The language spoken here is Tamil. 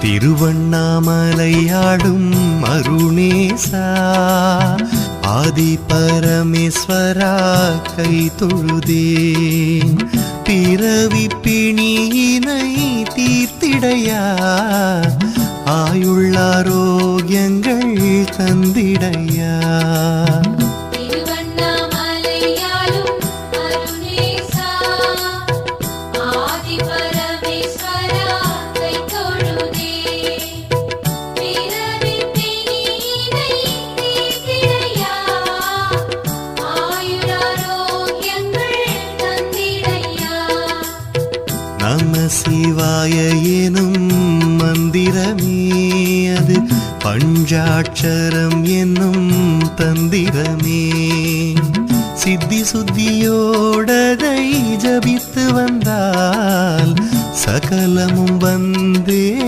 திருவண்ணாமலையாடும் அருணேசா. ஆதி பரமேஸ்வரா கை தொழுதேன். பிறவி பிணியினை தீர்த்திடையா. ஆயுள்ளாரோக்கியங்கள் தந்திடையா. நம சிவாய எனும் மந்திரமே அது. பஞ்சாட்சரம் என்னும் தந்திரமே. சித்தி சுத்தியோடதை ஜபித்து வந்தால் சகலமும் வந்தே